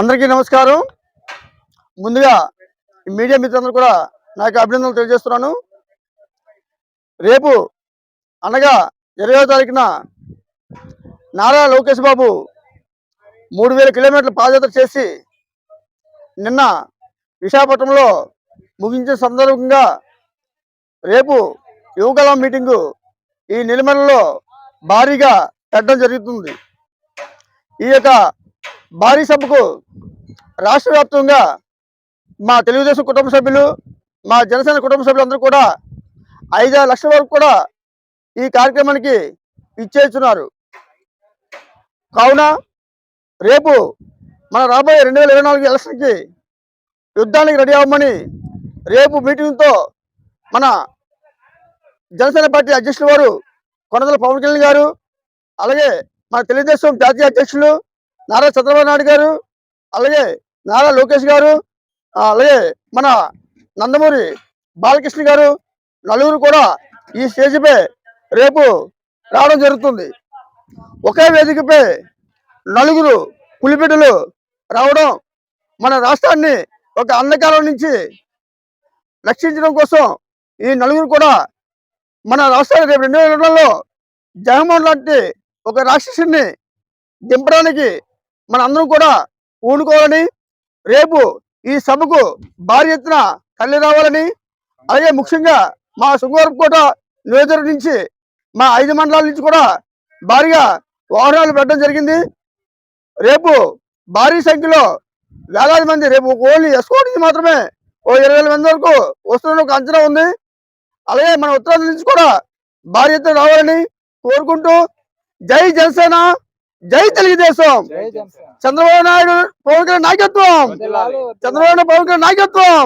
అందరికీ నమస్కారం. ముందుగా ఈ మీడియా మిత్రులందరూ కూడా నాకు అభినందనలు తెలియజేస్తున్నాను. రేపు అనగా ఇరవై తారీఖున నారా లోకేష్ బాబు మూడు వేల కిలోమీటర్ల పాదయాత్ర చేసి నిన్న విశాఖపట్నంలో ముగించిన సందర్భంగా రేపు యువకళం మీటింగు ఈ నిలమలలో భారీగా పెట్టడం జరుగుతుంది. ఈ యొక్క భారీ సభకు రాష్ట్ర వ్యాప్తంగా మా తెలుగుదేశం కుటుంబ సభ్యులు మా జనసేన కుటుంబ సభ్యులందరూ కూడా ఐదారు లక్షల వరకు కూడా ఈ కార్యక్రమానికి ఇచ్చేస్తున్నారు. కావున రేపు మన రాబోయే రెండు వేల ఇరవై నాలుగు ఎలక్షన్కి యుద్ధానికి రెడీ అవ్వమని రేపు మీటింగ్తో మన జనసేన పార్టీ అధ్యక్షుల వారు కొనదల పవన్ కళ్యాణ్ గారు అలాగే మన తెలుగుదేశం జాతీయ అధ్యక్షులు నారా చంద్రబాబు నాయుడు గారు అలాగే నారా లోకేష్ గారు అలాగే మన నందమూరి బాలకృష్ణ గారు నలుగురు కూడా ఈ స్టేజ్పై రేపు రావడం జరుగుతుంది. ఒకే వేదికపై నలుగురు పులిబిడ్డలు రావడం మన రాష్ట్రాన్ని ఒక అంధకారం నుంచి రక్షించడం కోసం ఈ నలుగురు కూడా మన రాష్ట్రాన్ని రేపు రెండు వేల ఇరవైలో జగన్మోహన్ లాంటి ఒక రాక్షసుని దింపడానికి మన అందరం కూడా ఊనుకోవాలని రేపు ఈ సభకు భారీ ఎత్తున తల్లి రావాలని అలాగే ముఖ్యంగా మా శృంగారపుకోట నియోజకవర్గం నుంచి మా ఐదు మండలాల నుంచి కూడా భారీగా వాహనాలు పెట్టడం జరిగింది. రేపు భారీ సంఖ్యలో వేలాది మంది రేపు ఓన్లీ ఎస్కోట్ నుంచి మాత్రమే ఓ ఇరవై మంది వరకు వస్తున్న ఒక అంచనా ఉంది. అలాగే మన ఉత్తరాంధ్ర నుంచి కూడా భారీ ఎత్తున రావాలని కోరుకుంటూ జై జనసేన! జై తెలుగుదేశం చంద్రబాబు నాయుడు పవన్ కళ్యాణ్ నాయకత్వం. చంద్రబాబు నాయుడు పవన్ కళ్యాణ్ నాయకత్వం.